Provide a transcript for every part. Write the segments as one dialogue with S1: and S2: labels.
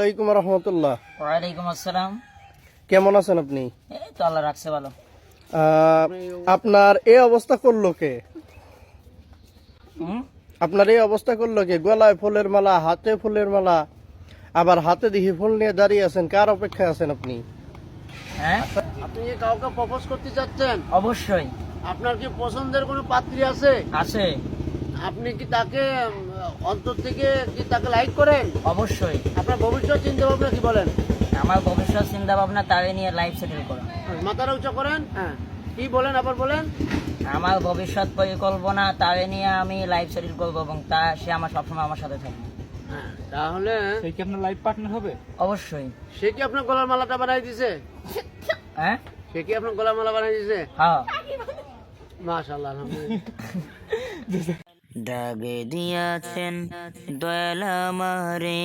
S1: আলাইকুম রহমতুল্লাহ।
S2: ওয়ালাইকুম আসসালাম।
S1: কেমন আছেন আপনি?
S2: এই তো আল্লাহ রাখছে ভালো।
S1: আপনার এই অবস্থা করল কে? আপনার এই অবস্থা করল কে? গলায় ফুলের মালা হাতে ফুলের মালা আবার হাতে দেখি ফুল নিয়ে দাঁড়িয়ে আছেন কার অপেক্ষায় আছেন আপনি?
S2: হ্যাঁ?
S3: আপনি কি কাউকে প্রপোজ করতে চাচ্ছেন
S2: অবশ্যই।
S3: আপনার কি পছন্দের কোনো পাত্রী আছে?
S2: আছে।
S3: আপনি কি তাকে অন্তর থেকে কি তাকে লাইক করেন?
S2: অবশ্যই।
S3: চিন্তা ভাবনা
S2: তাকে নিয়ে লাইফ সেটেল করা।
S3: মাথাটা উঁচা করেন হ্যাঁ। কি বলেন আবার বলেন?
S2: আমার ভবিষ্যৎ পরিকল্পনা তাকে নিয়ে আমি লাইফ সেটেল করব এবং তা সে আমার সবসময় আমার সাথে থাকবে।
S3: হ্যাঁ, তাহলে
S4: সেই কি আপনার লাইফ পার্টনার হবে?
S2: অবশ্যই।
S3: সে কি আপনার গলার মালাটা বানাই দিছে?
S2: হ্যাঁ?
S3: সে কি আপনার গলার মালা বানাই দিছে?
S2: হ্যাঁ।
S3: মাশাআল্লাহ আলহামদুলিল্লাহ।
S2: ডাগে দিয়াছেন দয়াল আমারে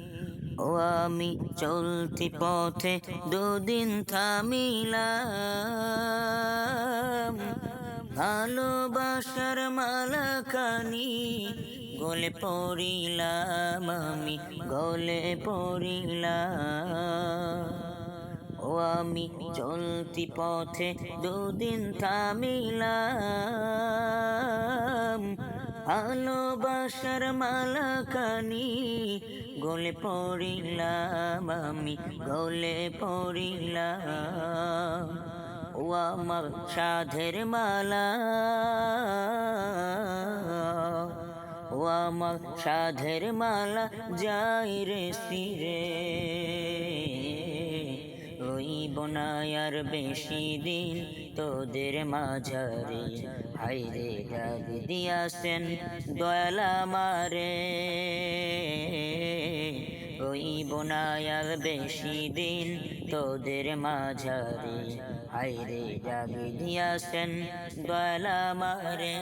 S2: ও আমি চলতি পথে দুদিন থামিলাম। ভালোবাসার মালাখানি গলে পড়িলাম আমি, গলে পড়িলাম। ও আমি চলতি পথে দুদিন থামিলাম। ভালোবাসার মালাকানি গলে পড়িলাম আমি, গলে পড়িলাম। ও আমার সাধের মালা, ও আমার সাধের মালা, যাই রে সিরে আর বেশি দিন তোদের মাঝারে। হাইরে ডাক দিয়াছেন দয়ালা মারে ওই বোনায়ার বেশি দিন তোদের মাঝারে। হাইরে ডাক দিয়াছেন দয়ালা মারে